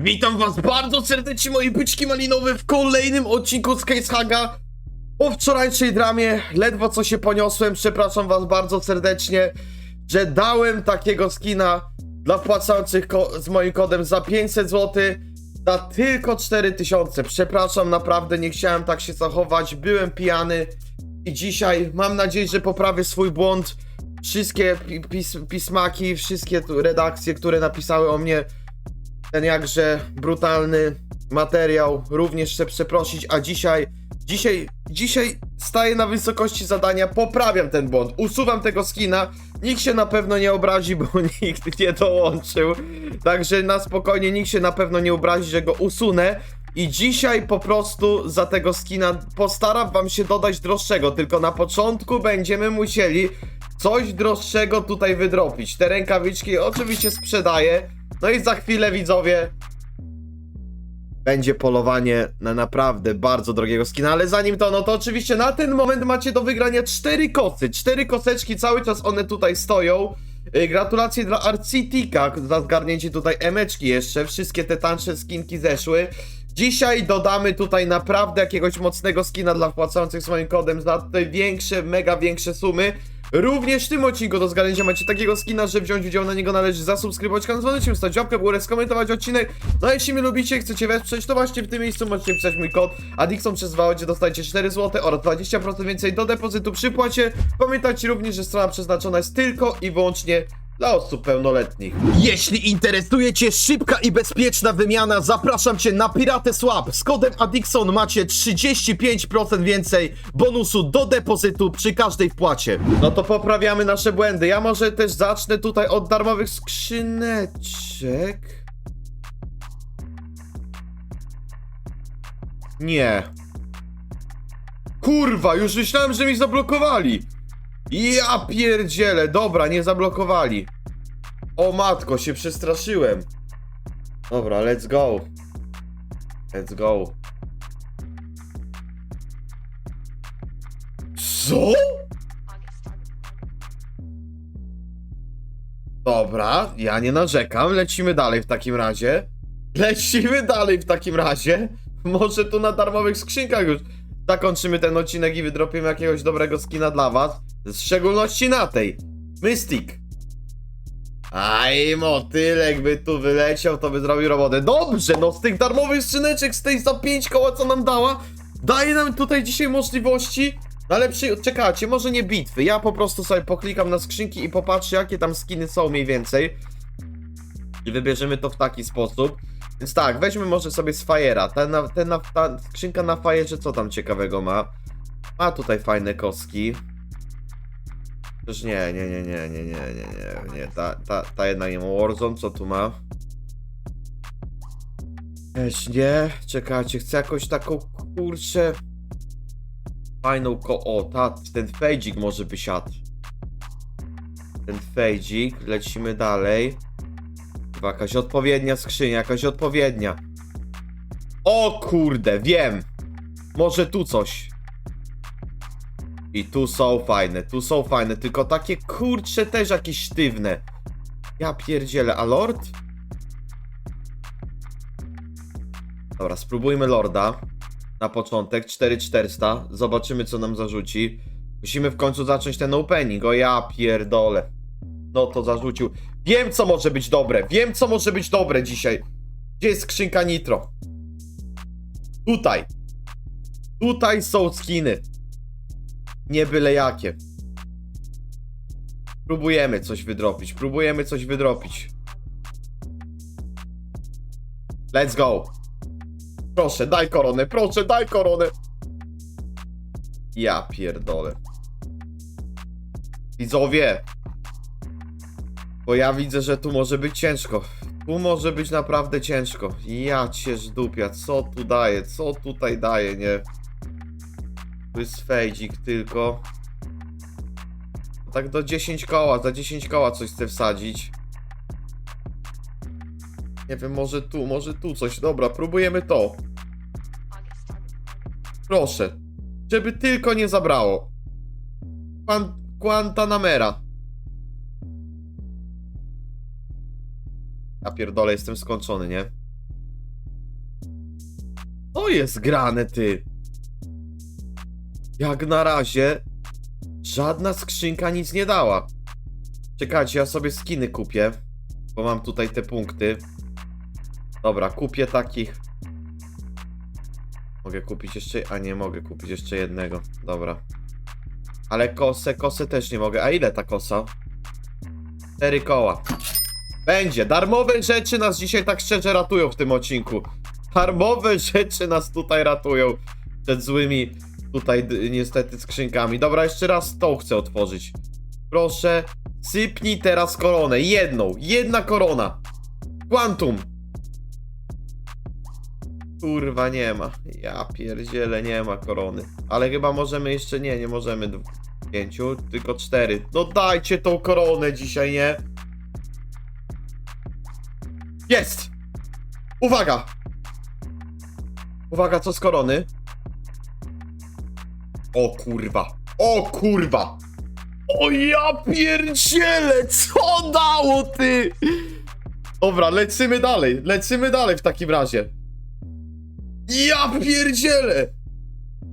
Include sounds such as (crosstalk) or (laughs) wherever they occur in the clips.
Witam was bardzo serdecznie moi byczki malinowe w kolejnym odcinku z Case Haga. Po wczorajszej dramie ledwo co się poniosłem, przepraszam was bardzo serdecznie, że dałem takiego skina dla wpłacających z moim kodem za 500 zł za tylko 4000. Przepraszam naprawdę, nie chciałem tak się zachować, byłem pijany i dzisiaj mam nadzieję, że poprawię swój błąd. Wszystkie pi- pis- pismaki, wszystkie redakcje, które napisały o mnie ten jakże brutalny materiał również chcę przeprosić, a dzisiaj, dzisiaj, dzisiaj staję na wysokości zadania, poprawiam ten błąd, usuwam tego skina, nikt się na pewno nie obrazi, bo (laughs) nikt nie dołączył, także na spokojnie, nikt się na pewno nie obrazi, że go usunę. I dzisiaj po prostu za tego skina postaram wam się dodać droższego, tylko na początku będziemy musieli coś droższego tutaj wydropić, te rękawiczki oczywiście sprzedaję, no i za chwilę widzowie będzie polowanie na naprawdę bardzo drogiego skina, ale zanim to, no to oczywiście na ten moment macie do wygrania cztery kosy, cztery koseczki, cały czas one tutaj stoją. Y, Gratulacje dla Arcitika za zgarnięcie tutaj emeczki jeszcze, wszystkie te tańsze skinki zeszły. Dzisiaj dodamy tutaj naprawdę jakiegoś mocnego skina dla wpłacających swoim kodem za tutaj większe, mega większe sumy. Również w tym odcinku do zgarnięcia macie takiego skina, że wziąć udział na niego należy zasubskrybować kanał, dzwonić, stać łapkę w górę, skomentować odcinek. No a jeśli mnie lubicie i chcecie wesprzeć, to właśnie w tym miejscu możecie wpisać mój kod Adixon przez 2 gdzie dostajecie 4 zł oraz 20% więcej do depozytu przy płacie. Pamiętajcie również, że strona przeznaczona jest tylko i wyłącznie dla osób pełnoletnich. Jeśli interesuje Cię szybka i bezpieczna wymiana, zapraszam Cię na Piratę Swap. Z kodem Adixon macie 35% więcej bonusu do depozytu przy każdej wpłacie. No to poprawiamy nasze błędy. Ja może też zacznę tutaj od darmowych skrzyneczek. Nie. Kurwa, już myślałem, że mi zablokowali. Ja pierdzielę, dobra, nie zablokowali. O matko, się przestraszyłem. Dobra, let's go. Let's go. Co? Dobra, ja nie narzekam, lecimy dalej w takim razie. Lecimy dalej w takim razie. (laughs) Może tu na darmowych skrzynkach już zakończymy ten odcinek i wydropimy jakiegoś dobrego skina dla was. W szczególności na tej. Mystic. Aj, motylek by tu wyleciał, to by zrobił robotę. Dobrze, no z tych darmowych skrzyneczek, z tej za 5 koła, co nam dała, daje nam tutaj dzisiaj możliwości. No ale przy... czekajcie, może nie bitwy. Ja po prostu sobie poklikam na skrzynki i popatrzę, jakie tam skiny są mniej więcej. I wybierzemy to w taki sposób. Więc tak, weźmy może sobie z Fire'a. Ta, na, ta skrzynka na Fire'ze co tam ciekawego ma? Ma tutaj fajne kostki. Też nie, nie, nie, nie, nie, nie, nie, nie, nie. Ta, ta, ta jedna nie ma Warzone, co tu ma? Też nie. Czekajcie, chcę jakąś taką kurczę. Fajną ko... O, ta, ten fejdzik może by siadł. Ten fejdzik, lecimy dalej. Chyba jakaś odpowiednia skrzynia, jakaś odpowiednia. O kurde, wiem. Może tu coś. I tu są fajne, tu są fajne, tylko takie kurcze też jakieś sztywne. Ja pierdzielę, a lord? Dobra, spróbujmy lorda. Na początek, 4400. Zobaczymy co nam zarzuci. Musimy w końcu zacząć ten opening, o ja pierdolę. No to zarzucił. Wiem co może być dobre, wiem co może być dobre dzisiaj. Gdzie jest skrzynka nitro? Tutaj. Tutaj są skiny. Nie byle jakie. Próbujemy coś wydropić, próbujemy coś wydropić. Let's go. Proszę, daj koronę, proszę, daj koronę. Ja pierdolę. Widzowie. Bo ja widzę, że tu może być ciężko. Tu może być naprawdę ciężko. Ja cię dupia, co tu daje, co tutaj daje, nie? Tu jest tylko. Tak do 10 koła, za 10 koła coś chcę wsadzić. Nie wiem, może tu, może tu coś. Dobra, próbujemy to. Proszę. Żeby tylko nie zabrało. Pan Guantanamera. Ja pierdolę, jestem skończony, nie? To jest grane, ty. Jak na razie żadna skrzynka nic nie dała. Czekajcie, ja sobie skiny kupię, bo mam tutaj te punkty. Dobra, kupię takich. Mogę kupić jeszcze, a nie mogę kupić jeszcze jednego. Dobra. Ale kosę, kosę też nie mogę. A ile ta kosa? Cztery koła. Będzie. Darmowe rzeczy nas dzisiaj tak szczerze ratują w tym odcinku. Darmowe rzeczy nas tutaj ratują przed złymi tutaj niestety skrzynkami. Dobra, jeszcze raz tą chcę otworzyć. Proszę, sypnij teraz koronę. Jedną. Jedna korona. Quantum. Kurwa, nie ma. Ja pierdzielę, nie ma korony. Ale chyba możemy jeszcze, nie, nie możemy pięciu, tylko cztery. No dajcie tą koronę dzisiaj, nie? Jest! Uwaga! Uwaga, co z korony? O kurwa! O kurwa! O ja pierdzielę! Co dało ty? Dobra, lecimy dalej, lecimy dalej w takim razie. Ja pierdzielę!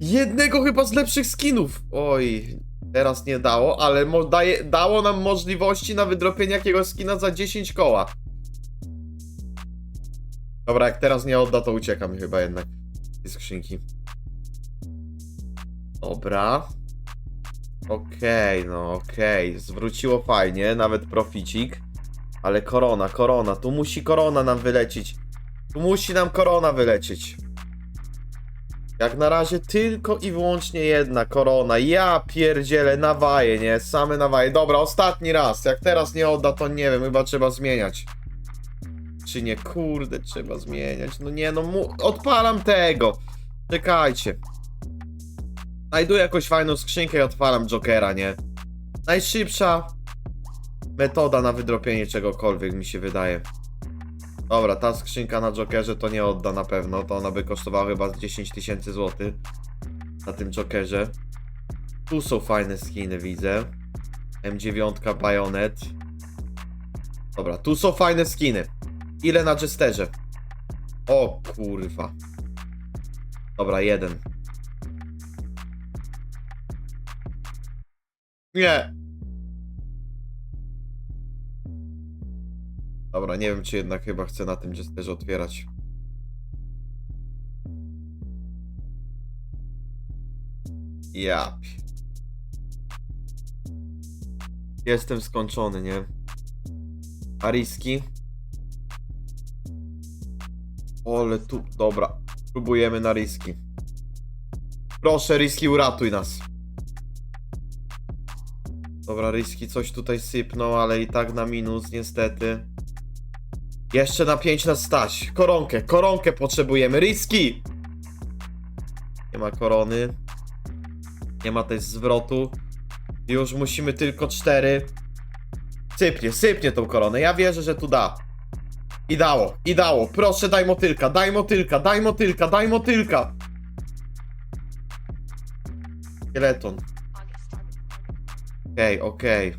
Jednego chyba z lepszych skinów. Oj, teraz nie dało, ale daje, dało nam możliwości na wydropienie jakiegoś skina za 10 koła. Dobra, jak teraz nie odda, to uciekam chyba jednak z skrzynki. Dobra. Okej, no okej. Zwróciło fajnie, nawet proficik. Ale korona, korona. Tu musi korona nam wylecieć. Tu musi nam korona wylecieć. Jak na razie tylko i wyłącznie jedna korona. Ja pierdzielę nawaje, nie? Same nawaje. Dobra, ostatni raz. Jak teraz nie odda, to nie wiem, chyba trzeba zmieniać. Czy nie? Kurde, trzeba zmieniać. No nie, no mu... odpalam tego. Czekajcie. Znajduję jakąś fajną skrzynkę i odpalam Jokera, nie? Najszybsza metoda na wydropienie czegokolwiek mi się wydaje. Dobra, ta skrzynka na Jokerze to nie odda na pewno. To ona by kosztowała chyba z 10 tysięcy złotych. Na tym Jokerze. Tu są fajne skiny, widzę. M9 Bayonet. Dobra, tu są fajne skiny. Ile na Jesterze? O kurwa. Dobra, jeden. Nie. Dobra, nie wiem czy jednak chyba chcę na tym Jesterze otwierać. Ja. Jestem skończony, nie? A riski? Ole tu, dobra. Próbujemy na riski. Proszę, riski, uratuj nas. Dobra, riski coś tutaj sypną, ale i tak na minus, niestety. Jeszcze na 5 nas stać. Koronkę, koronkę potrzebujemy. Riski! Nie ma korony. Nie ma też zwrotu. Już musimy tylko 4. Sypnie, sypnie tą koronę. Ja wierzę, że tu da. I dało, i dało. Proszę, daj motylka, daj motylka, daj motylka, daj motylka. Szkieleton. Okej, okej.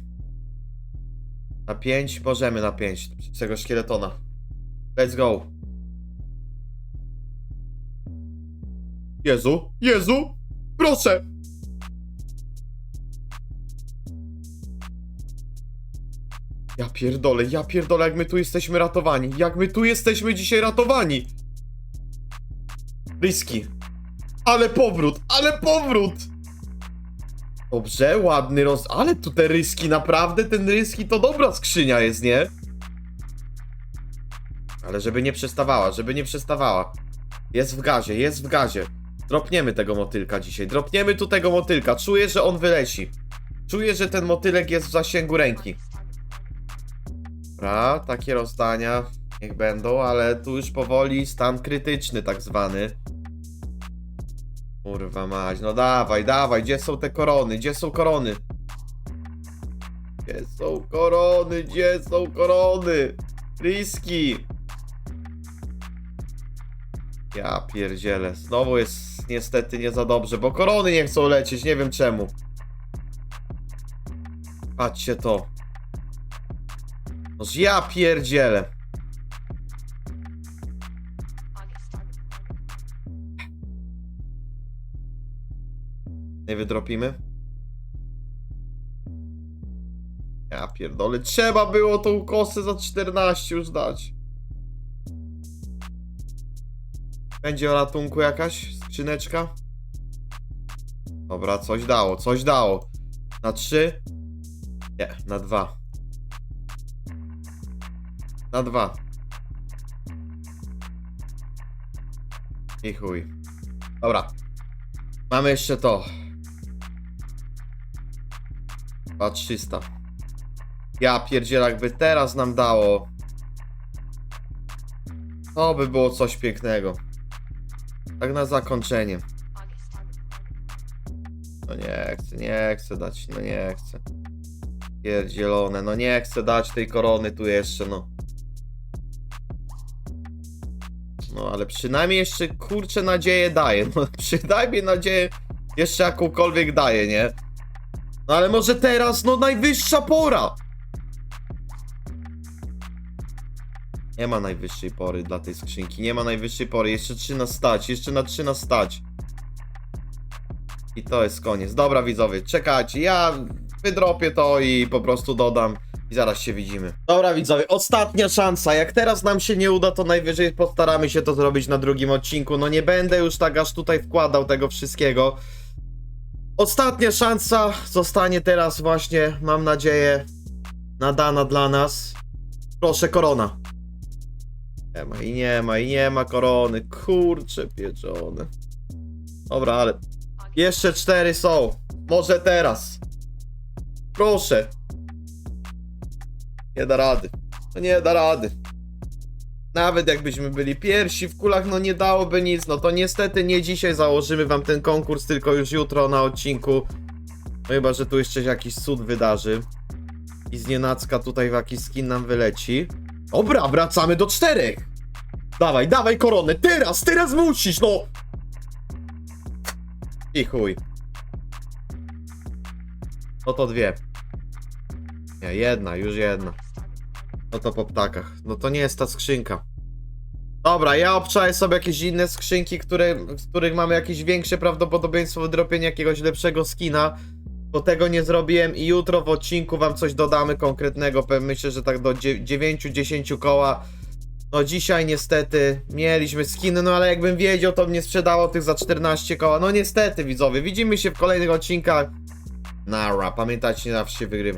Na 5 możemy na 5 z tego szkieletona. Let's go. Jezu, Jezu, proszę. Ja pierdolę, ja pierdolę, jak my tu jesteśmy ratowani. Jak my tu jesteśmy dzisiaj ratowani. Riski. Ale powrót, ale powrót. Dobrze, ładny roz... Ale tu te ryski, naprawdę ten ryski to dobra skrzynia jest, nie? Ale żeby nie przestawała, żeby nie przestawała. Jest w gazie, jest w gazie. Dropniemy tego motylka dzisiaj. Dropniemy tu tego motylka. Czuję, że on wyleci. Czuję, że ten motylek jest w zasięgu ręki. Dobra, takie rozdania niech będą, ale tu już powoli stan krytyczny tak zwany. Kurwa mać, no dawaj, dawaj, gdzie są te korony, gdzie są korony? Gdzie są korony, gdzie są korony? Riski! Ja pierdzielę, znowu jest niestety nie za dobrze, bo korony nie chcą lecieć, nie wiem czemu. Patrzcie to. Noż ja pierdzielę. Nie wydropimy? Ja pierdolę, trzeba było tą kosę za 14 już dać. Będzie o ratunku jakaś skrzyneczka? Dobra, coś dało, coś dało. Na 3? Nie, na 2. Na 2. I chuj. Dobra. Mamy jeszcze to. 2300. Ja pierdzielę, jakby teraz nam dało. To by było coś pięknego. Tak na zakończenie. No nie chcę, nie chcę dać, no nie chcę. Pierdzielone, no nie chcę dać tej korony tu jeszcze, no. No ale przynajmniej jeszcze kurczę nadzieję daje. No (laughs) przynajmniej nadzieję jeszcze jakąkolwiek daje, nie? No ale może teraz, no najwyższa pora! Nie ma najwyższej pory dla tej skrzynki. Nie ma najwyższej pory. Jeszcze 3 na stać. Jeszcze na 3 na stać. I to jest koniec. Dobra widzowie, czekajcie. Ja wydropię to i po prostu dodam. I zaraz się widzimy. Dobra widzowie, ostatnia szansa. Jak teraz nam się nie uda, to najwyżej postaramy się to zrobić na drugim odcinku. No nie będę już tak aż tutaj wkładał tego wszystkiego. Ostatnia szansa zostanie teraz właśnie, mam nadzieję, nadana dla nas. Proszę, korona. Nie ma i nie ma i nie ma korony. Kurcze pieczone. Dobra, ale jeszcze cztery są. Może teraz. Proszę. Nie da rady. Nie da rady. Nawet jakbyśmy byli pierwsi w kulach, no nie dałoby nic. No to niestety nie dzisiaj założymy wam ten konkurs, tylko już jutro na odcinku. No chyba, że tu jeszcze jakiś cud wydarzy. I z nienacka tutaj jakiś skin nam wyleci. Dobra, wracamy do czterech. Dawaj, dawaj koronę, teraz, teraz musisz, no! I chuj. No to dwie. Nie, jedna, już jedna. No to po ptakach. No to nie jest ta skrzynka. Dobra, ja obczaję sobie jakieś inne skrzynki, które, z których mamy jakieś większe prawdopodobieństwo wydropienia jakiegoś lepszego skina. Bo tego nie zrobiłem i jutro w odcinku wam coś dodamy konkretnego. Myślę, że tak do 9-10 koła. No dzisiaj niestety mieliśmy skiny, no ale jakbym wiedział, to mnie sprzedało tych za 14 koła. No niestety widzowie, widzimy się w kolejnych odcinkach. Nara, pamiętajcie, zawsze się wygrywa.